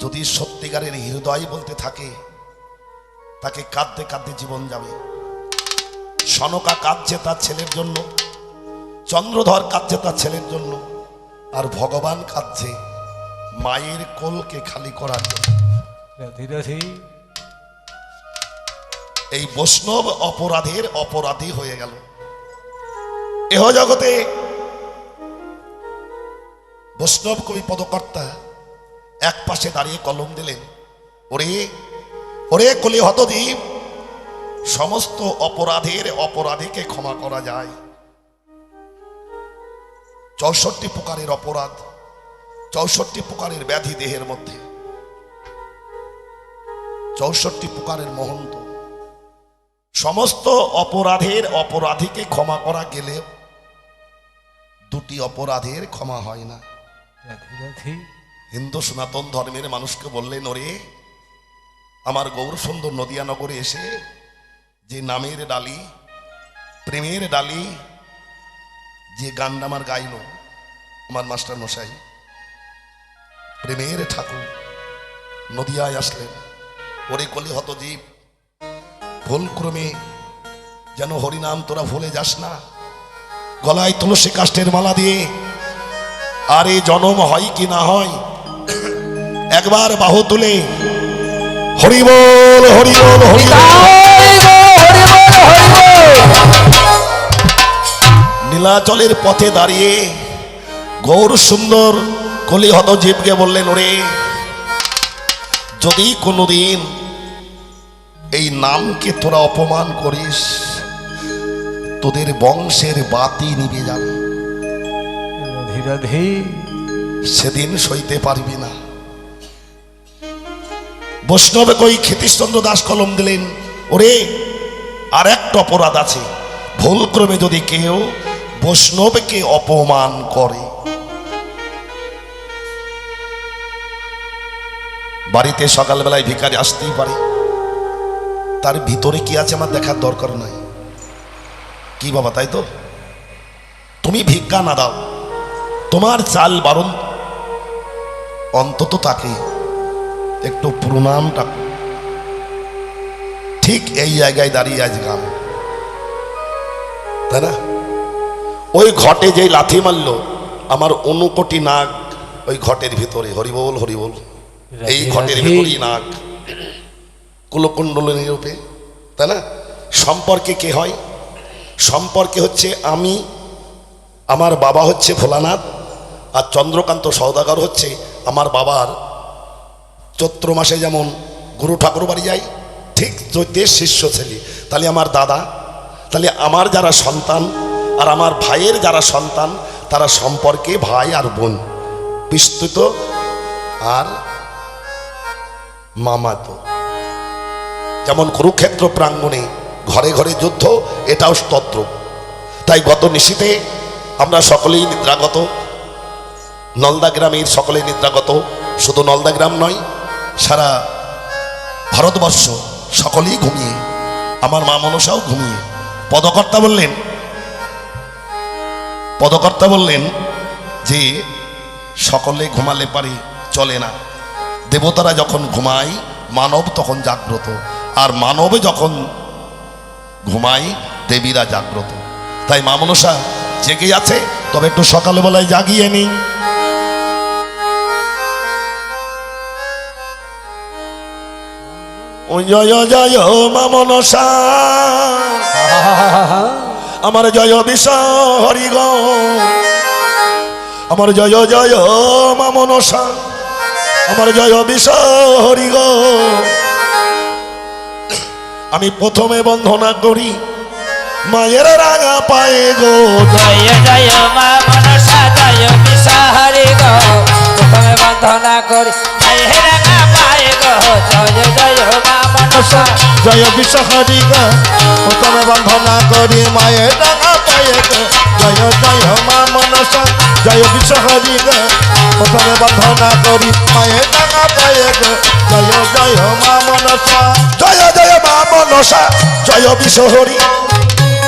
যদি সত্যিকারের হৃদয় বলতে থাকে তাকে কাঁদতে কাঁদতে জীবন যাবে। সনকা কাঁদছে তার ছেলের জন্য চন্দ্রধর কাঁদছে তার ছেলের জন্য আর ভগবান কাঁদছে মায়ের কোলকে খালি করার জন্য। এই বৈষ্ণব অপরাধের অপরাধী হয়ে গেল। এহ জগতে বৈষ্ণব কবি পদকর্তা এক পাশে দাঁড়িয়ে কলম দিলেন, ওরে ওরে কলি হতদ্বীপ সমস্ত অপরাধের অপরাধীকে ক্ষমা করা যায়। চৌষট্টি প্রকারের অপরাধ, চৌষট্টি প্রকারের ব্যাধি দেহের মধ্যে, চৌষট্টি প্রকারের মহন্ত। সমস্ত অপরাধের অপরাধীকে ক্ষমা করা গেলে দুটি অপরাধের ক্ষমা হয় না। হিন্দু সনাতন ধর্মের মানুষকে বললেন, ওরে, আমার গৌর সুন্দর নদিয়ানগরে এসে যে নামের ডালি, প্রেমের ডালি, যে গানটা আমার গাইল, আমার মাস্টার মশাই, প্রেমের ঠাকুর নদিয়ায় আসলেন। ওরে কলি হত জীব ভুল ক্রমে যেন হরিনাম তোরা ভুলে যাস না। গলায় তুলসী কাষ্টের মালা দিয়ে, আরে জনম হয় কি না হয় একবার বাহু তুলে। হরিবল হরিবল নীলাচলের পথে দাঁড়িয়ে গৌর সুন্দর কলিহত জীবকে বললেন ওরে যদি কোনোদিন এই নামকে তোরা অপমান করিস তোদের বংশের বাতি নিভে যাবে। সেদিন সইতে পারবি না। বৈষ্ণবে কই ক্ষিতিশচন্দ্র দাস কলম দিলেন? ওরে, আর একটা অপরাধ আছে। ভুল ক্রমে যদি কেউ বৈষ্ণবকে অপমান করে। বাড়িতে সকালবেলায় ভিখারি আসতেই পারে। তার ভিতরে কি আছে আমার দেখার দরকার নাই। কি বাবা, তাই তো? তুমি ভিক্ষা না দাও। তোমার চাল বারণ অন্তত তাকে। একটু প্রণামটা। ঠিক এই জায়গায় দাঁড়িয়ে আজ গান তাই না? ওই ঘটে যে লাথি মারল আমার অনুকোটি নাক ওই ঘটের ভিতরে। হরিবল হরিবল। এই ঘটের। ভিতরেই নাগ কুলকুণ্ডল নিরূপে তাই না? সম্পর্কে কে হয়? সম্পর্কে হচ্ছে আমি আমার বাবা হচ্ছে ভোলানাথ আর চন্দ্রকান্ত সৌদাগর হচ্ছে আমার বাবার চৈত্র মাসে যেমন গুরু ঠাকুর বাড়ি যাই, ঠিক চৈতের শিষ্য ছেলে। তাহলে আমার দাদা, তাহলে আমার যারা সন্তান আর আমার ভাইয়ের যারা সন্তান, তারা সম্পর্কে ভাই আর বোন, বিস্তৃত আর মামাতো। যেমন কুরুক্ষেত্র প্রাঙ্গণে ঘরে ঘরে যুদ্ধ, এটাও স্তত্র। তাই গত নিশীতে আমরা সকলেই নিদ্রাগত, নলদা গ্রামের সকলেই নিদ্রাগত, শুধু নলদা গ্রাম নয় সারা ভারতবর্ষ সকলেই ঘুমিয়ে, আমার মা মনসাও ঘুমিয়ে। পদকর্তা বললেন পদকর্তা বললেন যে, সকলে ঘুমালে পারে, চলে না। দেবতারা যখন ঘুমায়, মানব তখন জাগ্রত। আর মানবে যখন ঘুমাই দেবীরা জাগ্রত। তাই মা মনসা জেগে আছে, তবে একটু সকালবেলায় জাগিয়ে নিই জয় জয় মা মনসা। আমার জয় বিষ হরি গ। আমার জয় জয় মা মনসা। আমার জয় বিষ হরি গ। আমি প্রথমে বন্ধনা করি, মায়ের রাঙা পায়ে গো। জয় জয় মা মনসা, জয় বিশাহারি গো। প্রথমে বন্ধনা করি গো জয় জয় মা মনসা জয় বিশ্বহরি গো প্রথমে বন্ধনা করি মায়ের ডাঙা পায়ে গো জয় জয় মা মনসা, জয় বিশ্বহরি গো প্রথমে বন্ধনা করি মায়ের ডাঙা পায়ে গো জয় জয় মা মনসা, জয় জয় মা মনসা, জয় বিশ্বহরি।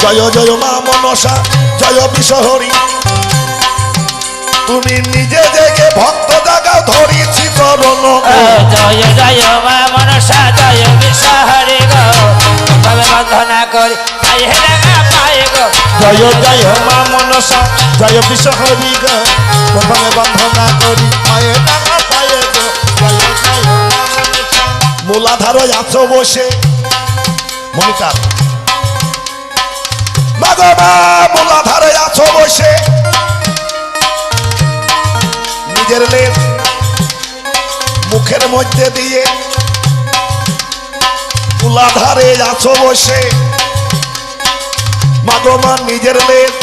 জয় জয় মা মনসা, জয় বিশ্বহরি। তুমি নিজে জেগে ভক্ত জাগা ধরিছি চরণ। জয় জয় মা মনসা জয় বিশ্বহরি গো। প্রথমে বন্ধনা করি মায়ে রাঙা পায়ে গো। জয় জয় মা মনসা জয় বিশ্বহরি গ। প্রথমে বন্ধনা করি মায়ের ডাঙা পায়ে গো। জয় জয় মা আছো বসে। মনিকার মাগো মা মূলাধারে আছো বসে। নিজের লেজ মুখের মধ্যে দিয়ে মূলাধারে আছো বসে। মাগো মা, নিজের লেজ,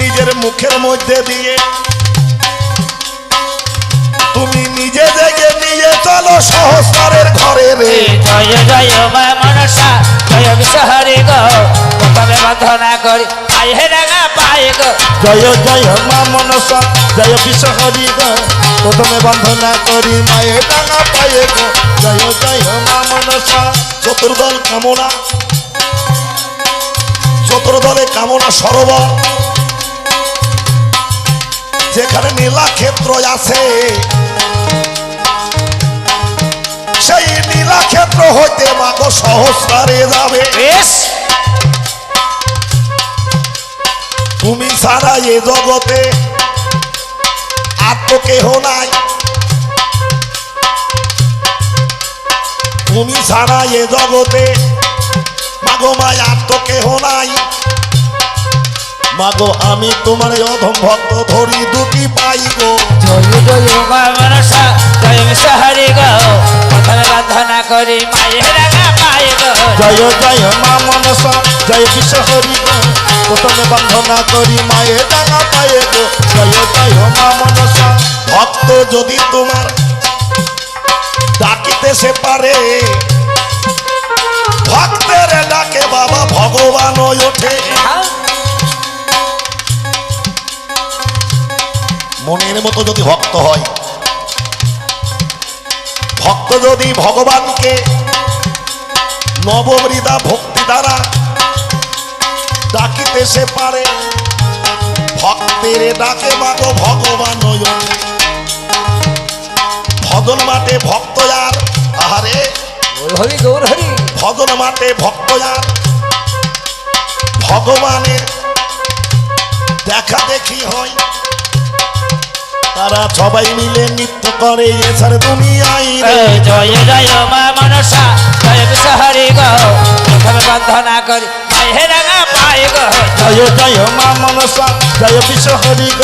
নিজের মুখের মধ্যে দিয়ে। তুমি নিজে দেখে নিয়ে চলো সহস্রের ঘরে রে। জয় জয় মা মনসা, জয় বিশ্বহরি গো। প্রথমে বন্ধনা করি। মায়ে রাঙা পায়ে গো। জয় জয় মা মনসা জয় বিশ্বহরি গ। প্রথমে বন্ধনা করি মায়ের ডাঙা পায়ে গো। জয় জয় মা মনসা চতুর্দল কামনা। চতুর্দলে কামনা সরোবর। যেখানে নীলা ক্ষেত্র আছে সেই নীলা ক্ষেত্র হইতে মাগো সহস্রারে যাবে। বেশ। তুমি ছাড়া এ জগতে আর তো কেহ নাই। তুমি ছাড়া এ জগতে মাগো মায় আর তো কেহ নাই। মাগো আমি তোমার অধম ভক্ত ধরি দুটি পাই গো। জয় জয় মা মনসা জয় বিশ্বহরি গো। করি মায়ে রাঙা পায়ে গো। জয় জয় মা মনসা জয় বিশ্বহরি গ। প্রথমে বন্ধনা করি মায়ের ডাঙা পায়ে গো। জয় জয় মা মনসা, ভক্ত যদি তোমার ডাকিতে সে পারে। ভক্তের ডাকে বাবা ভগবান ওঠে। মনের মতো যদি ভক্ত হয়, ভক্ত যদি ভগবানকে নবমৃদা ভক্তি দ্বারা ডাকিতে সে পারে। ভক্তের ডাকে মাগো ভগবান। ভজন মাঠে ভক্ত আর আহারে। হরি গৌর হরি। ভজন মাঠে ভক্ত আর ভগবানের দেখা দেখি হয়। তারা সবাই মিলে নৃত্য করে এছাড়া তুমি আই জয় জয় মা মনসা। জয় বিশ্বহরি গো। প্রথমে বন্ধনা করি। মায়ে রাঙা পায়ে গো জয় জয় মা মনসা জয় বিশ্বহরি গ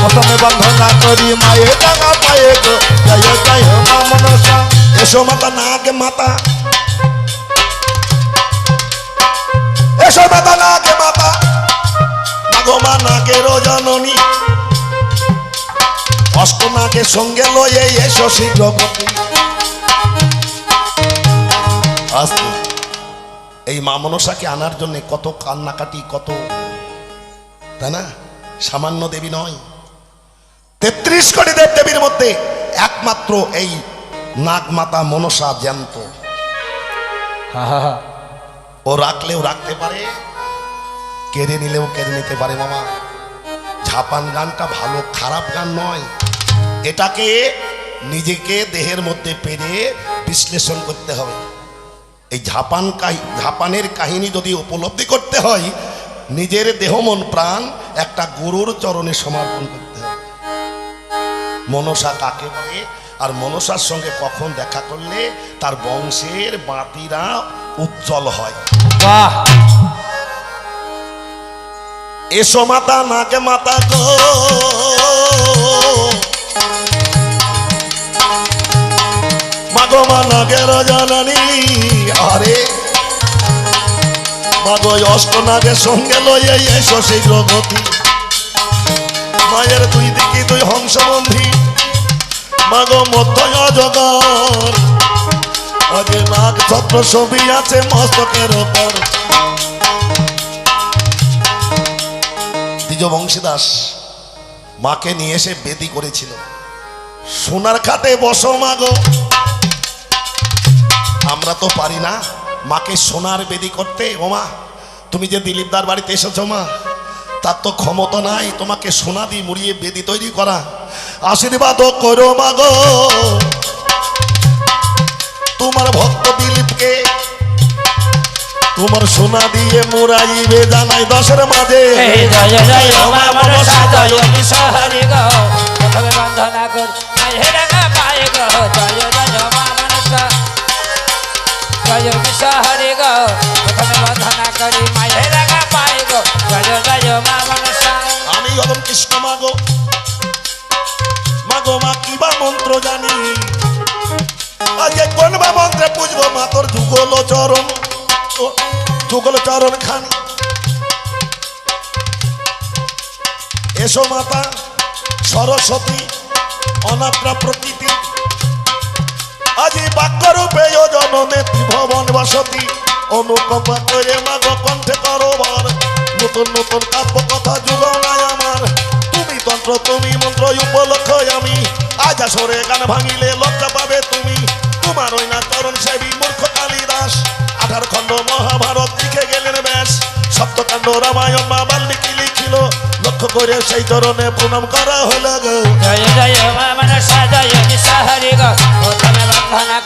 প্রথমে বন্ধনা করি মায়ের ডাঙা পায়ে গো জয় জয় মা মনসা এসো মাতা নাগ মাতা এসো মাতা নাগ মাতা মাগো মা নাগের জননী অষ্ট নাগের সঙ্গে লয়ে এসো শীঘ্র আস্তে এই মা মনসাকে আনার জন্য কত কান্নাকাটি, কত, তাই না? সামান্য দেবী নয়। তেত্রিশ কোটি দেব দেবীর মধ্যে একমাত্র এই নাগমাতা মনসা জ্যান্ত। ও রাখলেও রাখতে পারে, কেড়ে নিলেও কেড়ে নিতে পারে মামা। ঝাপান গানটা ভালো, খারাপ গান নয়। এটাকে নিজেকে দেহের মধ্যে পেরে বিশ্লেষণ করতে হবে। এই ঝাপান ঝাপানের কাহিনী যদি উপলব্ধি করতে হয় নিজের দেহ মন প্রাণ একটা গুরুর চরণে সমর্পণ করতে হবে। মনসা কাকে বলে? আর মনসার সঙ্গে কখন দেখা করলে তার বংশের বাতিরা উজ্জ্বল হয়? বাহ! এসো মাতা নাকে মাতা গো। মাগো মা নাগের জানানি। আরে অষ্ট নাগের সঙ্গে লইয়ে এসো শীঘ্র গতি। মায়ের দুই দিকে দুই হংসবন্ধী। মাগো মধ্য অজগর আজ নাগ ছত্র ছবি আছে মস্তকের ওপর। দ্বিজ বংশীদাস মাকে নিয়ে এসে বেদি করেছিল। সোনার খাটে বসো মাগো আমরা তো পারি না। মাকে সোনার বেদি করতে। ওমা তুমি যে দিলীপদার বাড়িতে এসেছ মা, তার তো ক্ষমতা নাই। তোমাকে সোনা দিয়ে মুড়িয়ে বেদি তৈরি করা। আশীর্বাদ করো মাগো তোমার ভক্ত দিলীপকে তোমার সোনা দিয়ে মুড়াই বেদা নাই দশের মাঝে। জয় জয় বিশহরি গো। বন্ধনা করি মায়ের রাঙা পায়ে গো। জয় জয় মা মনসা। আমি যখন কৃষ্ণ মাগো মাগো মা কিবা মন্ত্র জানি? আজকে কোন বা মন্ত্রে পুজবো মা তোর যুগল চরণ। যুগল চরণ খানি। এসো মাতা, সরস্বতী অনাপ্রা প্রকৃতি আজি বাক্যরূপে জননে ত্রিভবন বসতি। অনুকম্পা করে মাগো কণ্ঠে করো ভার নতুন নতুন কাব্য কথা যুগ নাই আমার তুমি তন্ত্র তুমি মন্ত্র উপলক্ষ আমি। আজ আসরে গান ভাঙিলে লজ্জা পাবে তুমি। তোমার ওই না চরণ সেবী মূর্খ কালিদাস। আঠার খণ্ড মহাভারত লিখে গেলেন ব্যাস সপ্তকাণ্ড রামায়ণ মা বাল্মীকি লিখিল। লক্ষ্য করে সেই চরণে প্রণাম করা হইল গো। জয় জয় মা, মনসা, জয় বিশহরি গো।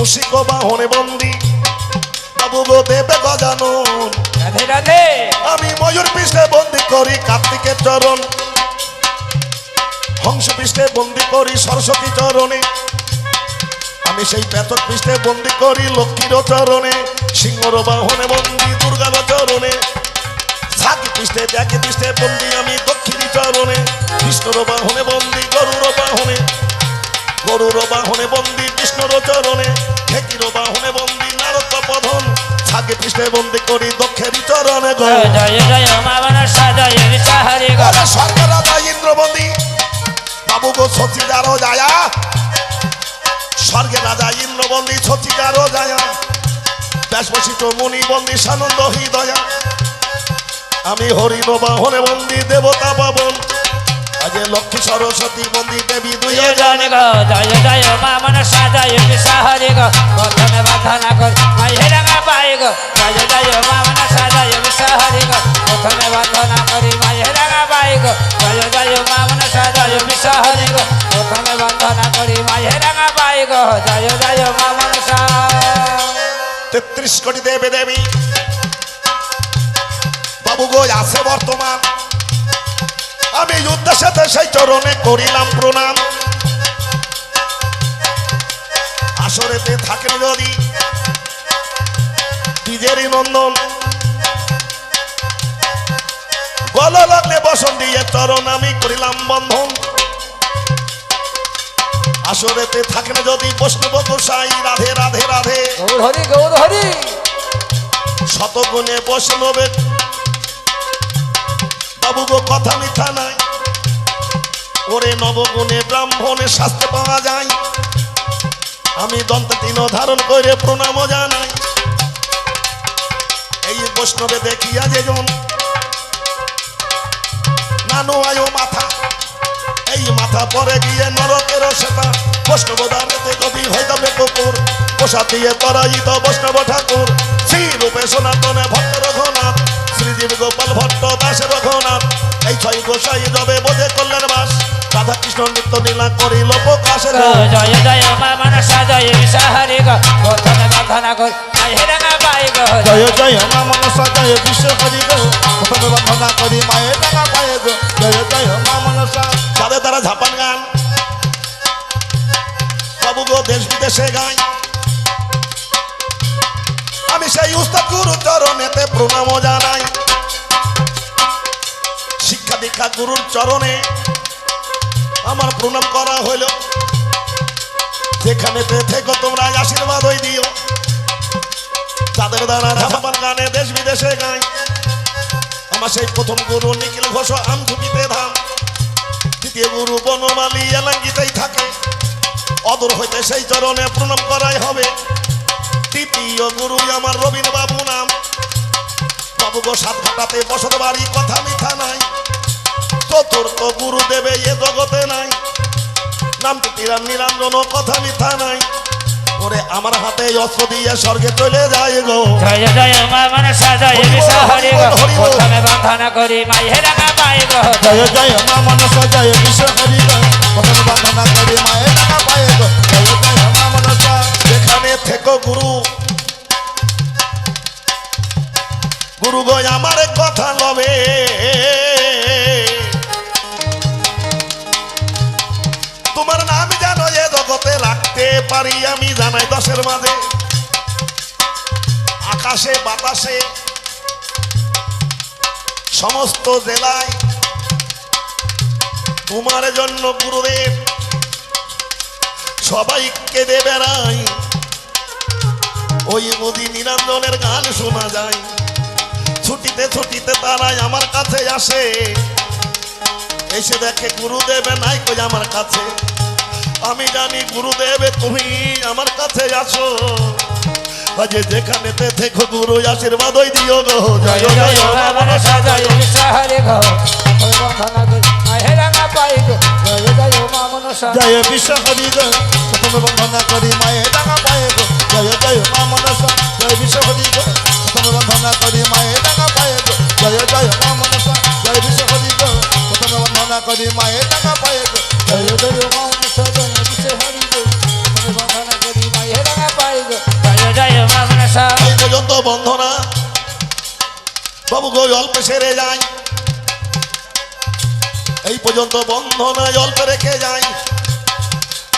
মুসিক বাহনে বন্দি। বাবু দেবে গজানন। রাধে রাধে। আমি ময়ূর পৃষ্ঠে বন্দি করি কার্তিকের চরণ। হংস পৃষ্ঠে বন্দি করি সরস্বতী চরণে। আমি সেই পেতক পৃষ্ঠে বন্দি করি লক্ষ্মীর চরণে। সিংহর বাহনে বন্দি দুর্গার চরণে। সাকি পৃষ্ঠে ব্যাকে পৃষ্ঠে বন্দি আমি দক্ষিণী চরণে। বিষ্ণুর বাহনে বন্দি গরুর বাহনে বন্দি বিষ্ণুর চরণে ঠেকির বাহনে বন্দি নারদ পধন সাকি পৃষ্ঠে বন্দি করি দক্ষিণী চরণে স্বর্গ রাজা ইন্দ্রবন্দী। বাবু গো সচিদারও যায়া স্বর্গে রাজা ইন্দ্রবন্দী সচিদারও যায়া ব্যাসবসিত মুনি বন্দী সানন্দ হৃদয়া। আমি হরিণ বাহনে বন্দী দেবতা পাবন। আজে লক্ষ্মী সরস্বতী বন্দী দেবী দুই জয় গো জয় জয় মা মনসা জয় বিশহরি গো। বন্ধনা করি মায়ের রাঙা পায়ে গো। জয় জয় মা মনসা জয় বিশহরি গো। বন্ধনা করি মায়ের রাঙা পায়ে গো। জয় জয় মা মনসা জয় বিশহরি গো। বন্ধনা করি মায়ের রাঙা পায়ে গো। জয় জয় মা মনসা। তেত্রিশ কোটি দেবে দেবী। বাবু গো আছে বর্তমান। আমি যুদ্ধের সাথে সেই চরণে করিলাম প্রণাম। আসরেতে থাকেন যদি নিজেরই নন্দন। গল লাগলে বসন দিয়ে চরণ আমি করিলাম বন্ধন। আসরেতে থাকেন যদি বৈষ্ণব গোসাই রাধে রাধে রাধে। গৌর হরি গৌর হরি। শতগুণে বৈষ্ণবে বাবু গো কথা মিথ্যা নাই। ওরে নবগুণে ব্রাহ্মণে শাস্ত্রে পাওয়া যায়। আমি দন্ত তিন ধারণ করে প্রণাম জানাই। এই বৈষ্ণবে দেখিয়া যেজন নানু আয়ো মাথা, এই মাথা পরে গিয়ে নরকের সেটা বৈষ্ণব দানেতে কবি হয়ে যাবে কুকুর পোষা দিয়ে পরাজিত বৈষ্ণব ঠাকুর শ্রী রূপে সনাতনে ভক্ত রঘুনাথ। শ্রীজীব গোপাল ভট্ট দাস রঘুনাথ এই ছয় গোসাই যাবে বোধে করলেন বাস। রাধা কৃষ্ণ নিত্য নীলা করিল প্রকাশের গো জয় জয় মনসা জয় বিশহরি গো। প্রথমে বন্ধনা করি মায়ের রাঙা পায়ে গো। জয় জয় মা মনসা জয় বিশ্ব হরি গো। প্রথমে বন্দনা করি মায়ের টাকা পায়ে গো। জয় জয় মা মনসা তাদের দ্বারা ঝাপান গান। বাবু গো দেশ বিদেশে গাই আমি সেই উস্তাদ গুরু চরণেতে প্রণাম জানাই। দীক্ষা গুরুর চরণে আমার প্রণাম করা হইল। যেখানে থেকো তোমরা আশীর্বাদ ওই দিও। তাদের দ্বারা ঝাপান গানে দেশ বিদেশে গাই আমার সেই প্রথম গুরু নিখিল ঘোষ আমঝুপিতে ধাম। দ্বিতীয় গুরু বনমালী এলাঙ্গিতেই থাকে। অদূর হইতে সেই চরণে প্রণাম করাই হবে। তৃতীয় গুরু আমার রবীন বাবু নাম। বাবু গো সাত ঘাটাতে বসত বাড়ি কথা মিথ্যা নাই। চতুর্থ গুরু দেবে এ জগতে নাই। নামটি তিরান নিরঞ্জন কথা মিথ্যা নাই। ওরে আমার হাতে অস্ত্র দিয়ে স্বর্গে চলে যায় গো। জয় জয় বিষ হরি গো প্রথমে বন্ধন করি গো। জয় জয় হরি গো প্রথমে বন্ধনা করি গো। যেখানে থেকো গুরু। গুরু গো আমার কথা লবে। তোমার নাম জানো এ জগতে রাখতে পারি আমি জানাই দশের মাঝে। আকাশে, বাতাসে, সমস্ত জেলায় তোমার জন্য গুরুদেব সবাই কেঁদে বেড়ায় ওই মোদি নিরঞ্জনের গান শোনা যায়। ছুটিতে ছুটিতে তারাই আমার কাছে আসে। এসে দেখে গুরুদেব নাই কই আমার কাছে আমি জানি গুরুদেব তুমি আমার কাছে আসো আজ যেখানেতে দেখো গুরু আশীর্বাদ ওই দিও গো জয় জয় জয় মা মনসা জয় বিষ হরি গো প্রথমে বন্ধন করি মায়ে রাঙা পায়ে গো জয় জয় মা মনসা জয় বিশ্ব হরি গো প্রথমে বন্ধনা করি মায়ের টাকা পায়ে গো জয় জয় মা মনস জয় বিশ্ব হরি গো করি মায়ের টাকা পায়ে গো। জয় জয় মা মনস জয় গো প্রথমে বন্ধনা করি মায়ের টাকা পায়ে গো। জয় জয় মা মনসা জয় বিষ হরি গো প্রথমে বন্ধন করি মায়ে রাঙা পায়ে গো। জয় জয় মা মনসা এই পর্যন্ত বন্ধনা বাবু গো অল্প সেরে যায়। এই পর্যন্ত বন্ধনা অল্প রেখে যায়।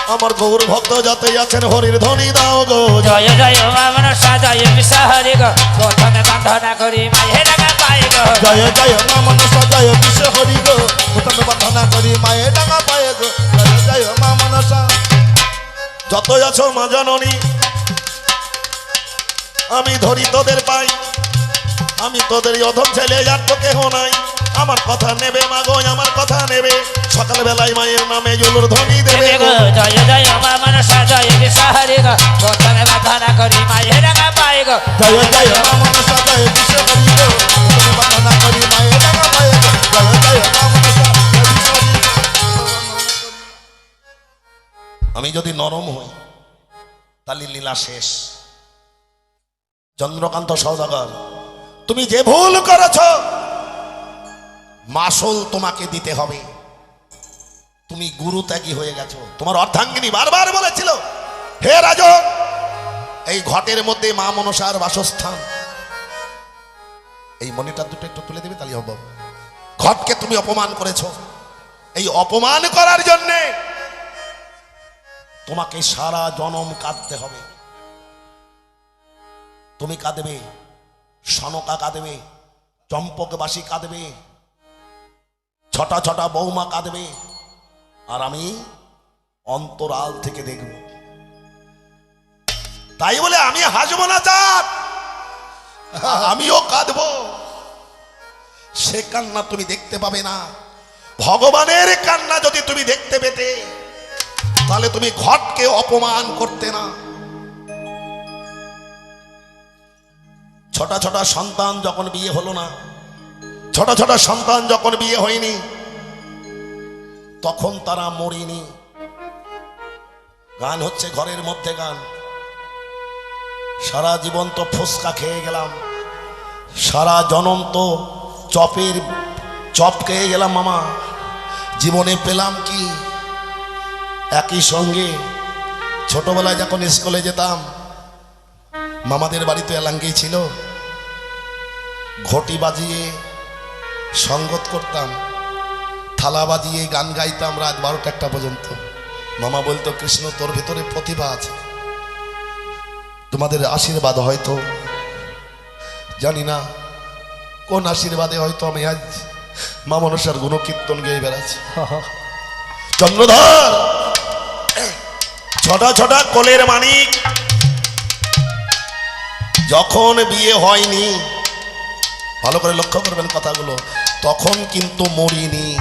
আমার গৌর ভক্ত যাতে আছেন হরির ধ্বনি দাও গো। জয় জয় মনসা জয় বিষ হরি গো। প্রথমে বন্ধন করি মায়ে রাঙা পায়ে গো। জয় জয় মনস জয় বিশ্ব হরি গো। প্রথমে বন্ধনা করি মায়ের টাকা পায়ে গো। জয় জয় মা মনসা। যত আছো মা জননী আমি ধরি তোদের পাই। আমি তোদের অধম ছেলে আর তো কেহ নাই। আমার কথা নেবে মাগো আমার কথা নেবে। সকাল বেলায় মায়ের নামে জলুর ধ্বনি দেবে গো। গো জয় জয় মা মনসা জয় বিষ হরি গো। করি পায়ে গো। জয় জয় গো। প্রথমে বন্ধনা করি মায়ের টাকা পায়ে গো। জয় জয় মা মনসা জয় বিশ্ব হরি গো। আমি যদি নরম হই তাহলে লীলা শেষ। চন্দ্রকান্ত সৌদাগর তুমি যে ভুল করেছ মাসল তোমাকে দিতে হবে। তুমি গুরু ত্যাগী হয়ে গেছো। তোমার অর্ধাঙ্গিনী বারবার বলেছিল, হে রাজন, এই ঘটের মধ্যে মা মনসার বাসস্থান। এই মনিটার দুটো একটু তুলে দেবে তাহলে হব ঘটকে তুমি অপমান করেছ। এই অপমান করার জন্যে তোমাকে সারা জনম কাঁদতে হবে। তুমি কাঁদবে, সনকা কাঁদবে, চম্পকবাসী কাঁদবে ছটা ছটা বৌমা কাঁদবে। আর আমি অন্তরাল থেকে দেখব। তাই বলে আমি হাসবো না চাঁদ আমিও কাঁদব। সে কান্না তুমি দেখতে পাবে না। ভগবানের কান্না যদি তুমি দেখতে পেতে, তাহলে তুমি ঘটকে অপমান করতে না। ছোট ছোট সন্তান যখন বিয়ে হলো না ছোট ছোট সন্তান যখন বিয়ে হয়নি, তখন তারা মরিনি। গান হচ্ছে ঘরের মধ্যে গান। সারা জীবন তো ফুসকা খেয়ে গেলাম। সারা জনম তো চপের, চপ খেয়ে গেলাম মামা। জীবনে পেলাম কি? একই সঙ্গে ছোটবেলায় যখন স্কুলে যেতাম, মামাদের বাড়িতে এলাঙ্গি ছিল। ঘটি বাজিয়ে সঙ্গত করতাম। থালা বাজিয়ে গান গাইতাম রাত বারোটা একটা পর্যন্ত। মামা বলতো, কৃষ্ণ, তোর ভেতরে প্রতিভা আছে। তোমাদের আশীর্বাদ হয়তো, জানি না, কোন আশীর্বাদে হয়তো আমি আজ মা মনসার গুণকীর্তন গেয়ে বেড়াচ্ছি। চন্দ্রধর! ছটা ছটা কোলের মানিক। যখন বিয়ে হয়নি, ভালো করে লক্ষ্য করবেন কথাগুলো। তখন কিন্তু মরিনি।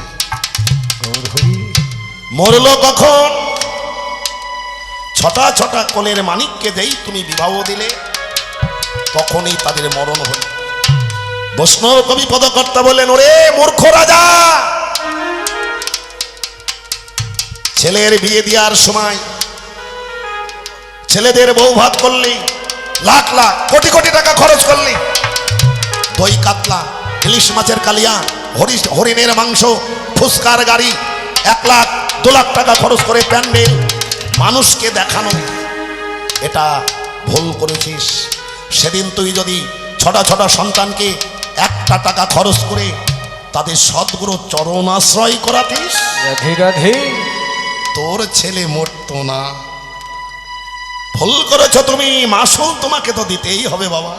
মরল কখন? ছটা ছটা কোলের মানিককে দেই তুমি বিবাহ দিলে তখনই তাদের মরণ হল। বৈষ্ণব কবি পদকর্তা বললেন ওরে মূর্খ রাজা! ছেলের বিয়ে দেওয়ার সময় ছেলেদের বউ ভাত করলি লাখ লাখ কোটি কোটি টাকা খরচ করলি দই কাতলা ইলিশ মাছের কালিয়া হরিশ হরিণের মাংস ফুসকার গাড়ি এক লাখ দু লাখ টাকা খরচ করে প্যান্ডেল। মানুষকে দেখানো এটা ভুল করেছিস। সেদিন তুই যদি ছটা ছটা সন্তানকে একটা টাকা খরচ করে তাদের সদ্গুরু চরণ আশ্রয় করাতিস তোর ছেলে মরতো না। ভুল করেছ তুমি মাসুল তোমাকে তো দিতেই হবে বাবা।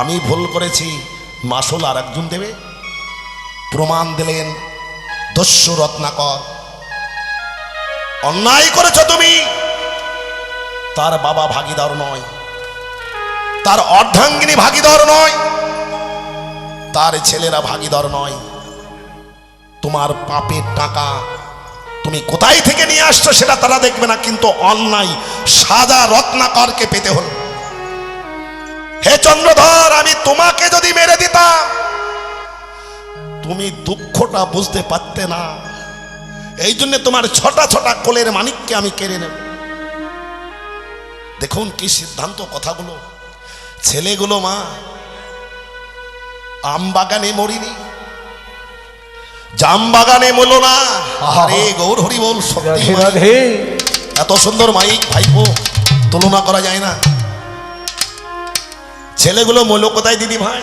আমি ভুল করেছি। মাসুল আর একজন দেবে। প্রমাণ দিলেন, দস্যু রত্নাকর। অন্যায় করেছ তুমি। তার বাবা ভাগিদার নয়। তার অর্ধাঙ্গিনী ভাগিদার নয়। তার ছেলেরা ভাগিদার নয়। তোমার পাপের টাকা তুমি কোথায় থেকে নিয়ে আসছো সেটা তারা দেখবে না, কিন্তু অন্যায় সাদা রত্নাকরকে পেতে হল। হে চন্দ্রধর আমি তোমাকে যদি মেরে দিতাম তুমি দুঃখটা বুঝতে পারতে না। এই জন্য তোমার ছটা ছটা কোলের মানিককে আমি কেড়ে নেব। দেখুন কি সিদ্ধান্ত কথাগুলো। ছেলেগুলো মা আম বাগানে মরিনি জাম বাগানে মলো না। আরে গৌর হরি বল সত্যি এত সুন্দর মাইক ভাইপো তুলনা করা যায় না। ছেলেগুলো মূল্য কোথায় দিদি ভাই?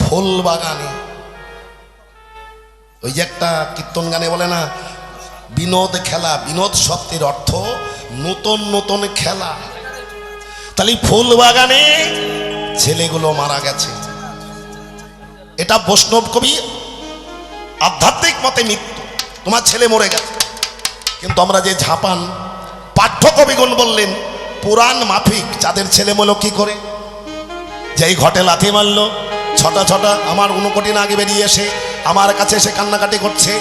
ফুল বাগানে। ওই যে একটা কীর্তন গানে বলে না, বিনোদ খেলা, বিনোদ শব্দের অর্থ নতুন নতুন খেলা। তাহলে ফুল বাগানে ছেলেগুলো মারা গেছে। এটা বৈষ্ণব কবি আধ্যাত্মিক মতে মৃত্যু। তোমার ছেলে মরে গেছে। কিন্তু আমরা যে ঝাপান পাঠ্য কবিগুণ বললেন, পুরাণ মাফিক, যাদের ছেলে মলো কি করে? যেই ঘটে লাথি মারলো, ছটা ছটা আমার উনকোটি না আগে বেরিয়ে এসে আমার কাছে এসে কান্নাকাটি করছে।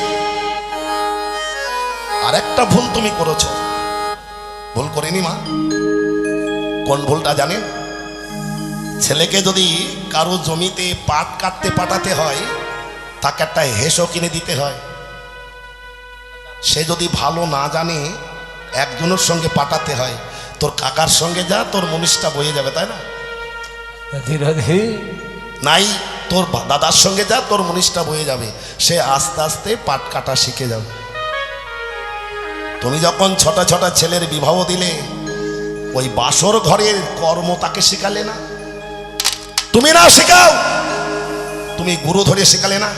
আর একটা ভুল তুমি করেছ। ভুল করিনি মা। কোন ভুলটা জানেন? ছেলেকে যদি কারও জমিতে পাট কাটতে পাঠাতে হয়, তাকে একটা হেসো কিনে দিতে হয়। সে যদি ভালো না জানে, একজনের সঙ্গে পাঠাতে হয়, তোর কাকার সঙ্গে যা, তোর মনীষটা বয়ে যাবে, তাই না? নাই, তোর দাদার সঙ্গে যা, তোর মনীষটা বয়ে যাবে। সে আস্তে আস্তে পাট কাটা শিখে যাবে। তুমি যখন ছটা ছটা ছেলের বিবাহ দিলে, ওই বাসর ঘরের কর্ম তাকে শিখালে না? তুমি না শেখাও, তুমি গুরু ধরে শেখালে না?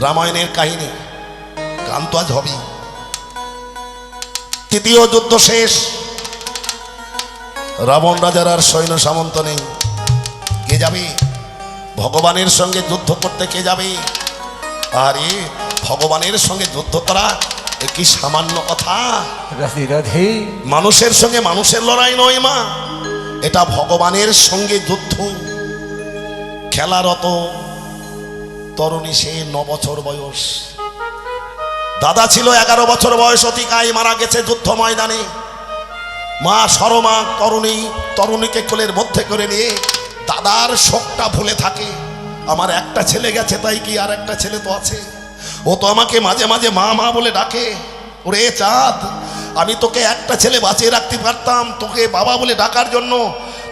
রামায়ণের কাহিনী, গান তো আজ হবেই। তৃতীয় যুদ্ধ শেষ। রাবণ রাজার আর সৈন্য সামন্ত নেই। কে যাবে? ভগবানের সঙ্গে যুদ্ধ করতে কে যাবে? আরে ভগবানের সঙ্গে যুদ্ধ করা কি সামান্য কথা? মানুষের সঙ্গে মানুষের লড়াই নয় মা। এটা ভগবানের সঙ্গে যুদ্ধ। খেলারত তরুণী সে ন বছর বয়স। দাদা ছিল এগারো বছর বয়স অতিকায় মারা গেছে যুদ্ধ ময়দানে। মা সরমা তরুণী, তরুণীকে কোলের মধ্যে করে নিয়ে দাদার শোকটা ভুলে থাকে। আমার একটা ছেলে গেছে, তাই কি আর একটা ছেলে তো আছে? ও তো আমাকে মাঝে মাঝে মা মা বলে ডাকে, ওরে চাঁদ, আমি তোকে একটা ছেলে বাঁচিয়ে রাখতে পারতাম, তোকে বাবা বলে ডাকার জন্য,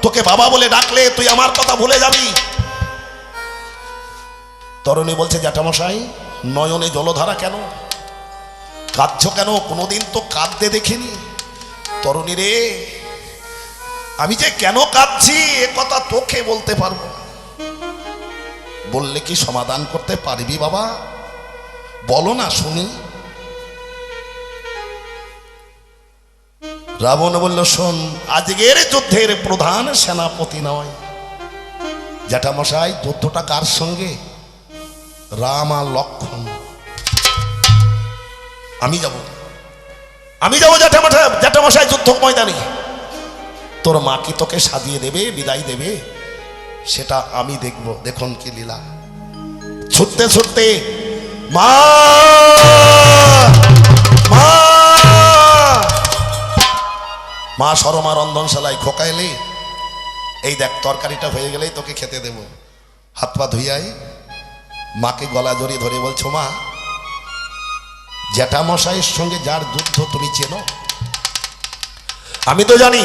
তোকে বাবা বলে ডাকলে তুই আমার কথা ভুলে যাবি। তরুণী বলছে, জ্যাঠামশাই, নয়নে জলধারা কেন? কাঁদছ কেন? কোনোদিন তো কাঁদতে দেখিনি। তরুণী রে, আমি যে কেন কাঁদছি, এ কথা তোকে বলতে পারব বললে কি সমাধান করতে পারবি বাবা? বলো না শুনি। রাবণ বলল, শোন, আজকের যুদ্ধের প্রধান সেনাপতি নয়। জ্যাঠামশাই, যুদ্ধটা কার সঙ্গে? রাম আর লক্ষণ। আমি যাব। আমি যাব জ্যাঠামশাই জ্যাঠামশাই যুদ্ধ ময়দানে। তোর মা কি তোকে সাজিয়ে দেবে, বিদায় দেবে? সেটা আমি দেখব। দেখুন কি লীলা। ছুটতে ছুটতে, মা! মা! মা সরমা রন্ধনশালায় খোকা এই দেখ, তরকারিটা হয়ে গেলেই তোকে খেতে দেব। হাত পা ধুইয়াই, মাকে গলা জড়িয়ে ধরে বলছো, মা জ্যাঠামশাইয়ের সঙ্গে যার যুদ্ধ তুমি চেনো? আমি তো জানি,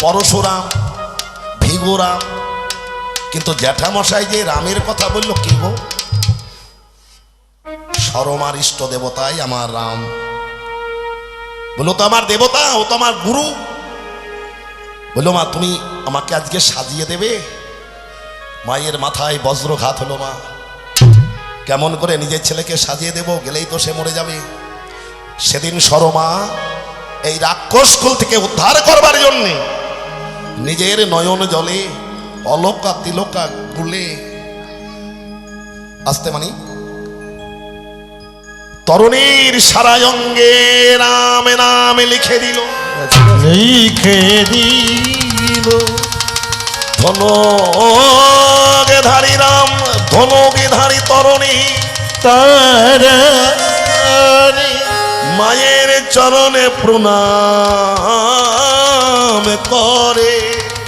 পরশুরাম, ভিগুরাম, কিন্তু জ্যাঠামশাই যে রামের কথা বলল কি গো? সরমার ইষ্ট দেবতাই আমার রাম। বলল তো আমার দেবতা ও তো আমার গুরু। বলল মা, তুমি আমাকে আজকে সাজিয়ে দেবে? মায়ের মাথায় বজ্রঘাত হলো মা। কেমন করে নিজের ছেলেকে সাজিয়ে দেব গেলেই তো সে মরে যাবে। সেদিন সরমা এই রাক্ষস কুল থেকে উদ্ধার করবার জন্যে নিজের নয়ন জলে অলকা তিলকা গুলে আসতে মানি। তরুণীর সারা অঙ্গে নামে নামে লিখে দিল। লিখে দিল। ধনকে ধারী রাম ধনকে ধারী তরণী তারানি মায়ের চরণে প্রণাম করে।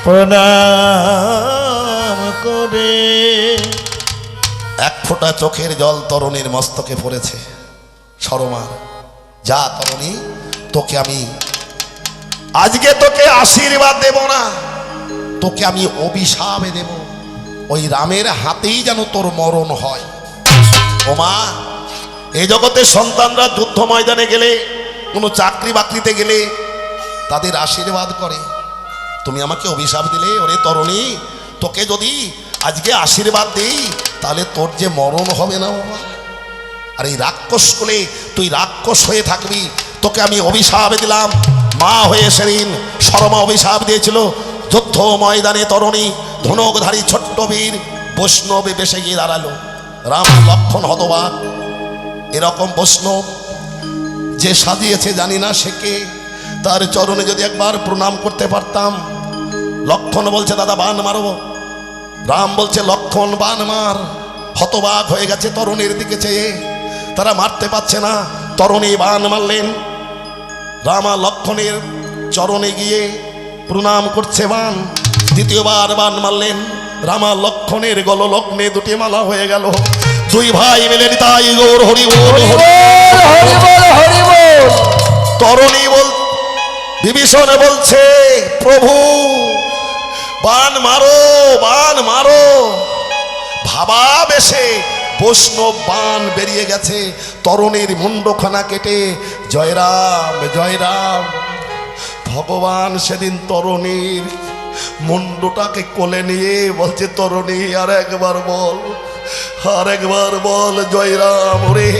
প্রণাম করে। এক ফোঁটা চোখের জল তরণীর মস্তকে পড়েছে সরমার। যা তরণী তোকে আমি আজকে তোকে আশীর্বাদ দেব না তোকে আমি অভিশাপে দেব। ওই রামের হাতেই যেন তোর মরণ হয়। ওমা এই জগতে সন্তানরা যুদ্ধ ময়দানে গেলে, কোনো চাকরি বাকরিতে গেলে তাদের আশীর্বাদ করে। তুমি আমাকে অভিশাপ দিলে, ওরে তরণী, তোকে যদি আজকে আশীর্বাদ দিই, তাহলে তোর যে মরণ হবে না বাবা আর এই রাক্ষস কোলে তুই রাক্ষস হয়ে থাকবি, তোকে আমি অভিশাপ দিলাম। মা হয়ে সেদিন শর্মা অভিশাপ দিয়েছিল যুদ্ধ ময়দানে তরণী, ধনকধারী ছোট্ট বীর বৈষ্ণবে বেসে গিয়ে দাঁড়াল। রাম লক্ষণ হতবাক। এরকম বৈষ্ণব যে সাজিয়েছে, জানি না সে কে। তার চরণে যদি একবার প্রণাম করতে পারতাম, লক্ষণ বলছে, দাদা, বান মারব রাম বলছে, লক্ষণ, বান মার। হতবাক হয়ে গেছে তরুণীর দিকে চেয়ে। তারা মারতে পারছে না। তরুণী বান মারলেন। রামা লক্ষণের চরণে গিয়ে প্রণাম করছে বান। দ্বিতীয়বার বান মারলেন। রামা লক্ষণের গল লগ্নে দুটি মালা হয়ে গেল। দুই ভাই মিলে তাই গৌর হরি বল হরি বল তরণী বল বিভীষণ বলছে প্রভু বান মারো বান মারো। ভাবা বেশে বৈষ্ণব বান বেরিয়ে গেছে। তরণীর মুন্ডখানা কেটে জয়রাম জয়রাম। ভগবান সেদিন তরণীর মুন্ডটাকে কোলে নিয়ে বলছে, তরণী, আর একবার বল, আর একবার বল, জয়রাম রে,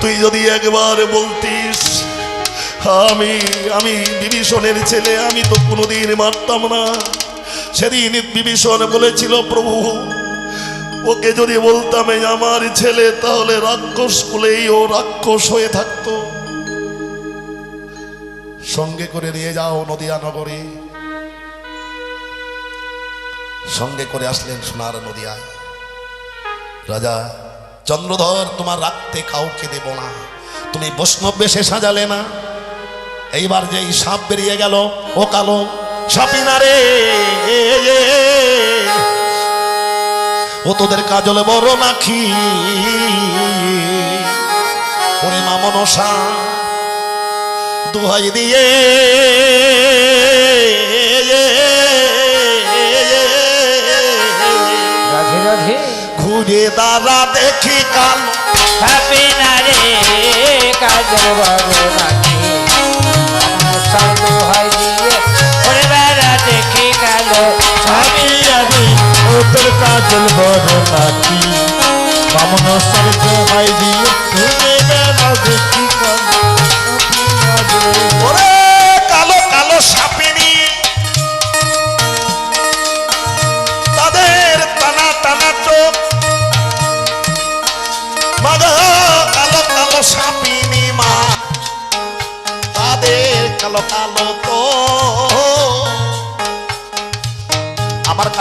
তুই যদি একবার বলতিস, আমি আমি বিভীষণের ছেলে, আমি তো কোনোদিন মারতাম না। সেদিন বিভীষণ বলেছিল, প্রভু, ওকে যদি বলতাম আমার ছেলে, তাহলে রাক্ষস কুলেই ও রাক্ষস হয়ে থাকতো। সঙ্গে করে নিয়ে যাও নদিয়া নগরে। সঙ্গে করে আসলেন সোনার নদিয়ায়। রাজা, চন্দ্রধর, তোমার রাখতে কাউকে দেব না। তুমি বৈষ্ণব বেশে সাজালে না। এইবার যে সাপ বেরিয়ে গেল, ও কালো সাপিনা রে। ও তোদের কাজলে বড় নাকি? ওরে মা মনসা। দুহাই দিয়ে। ঘুরে দাঁড়া দেখি কালো। না রে কাজল বড় নাকি? দেখি আমি কাজল বড় বামন দিয়ে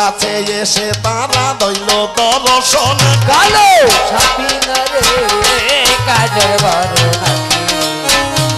কাছে এসে তারা দইল দর্শন। কালো সাপি না রে বড় নাকি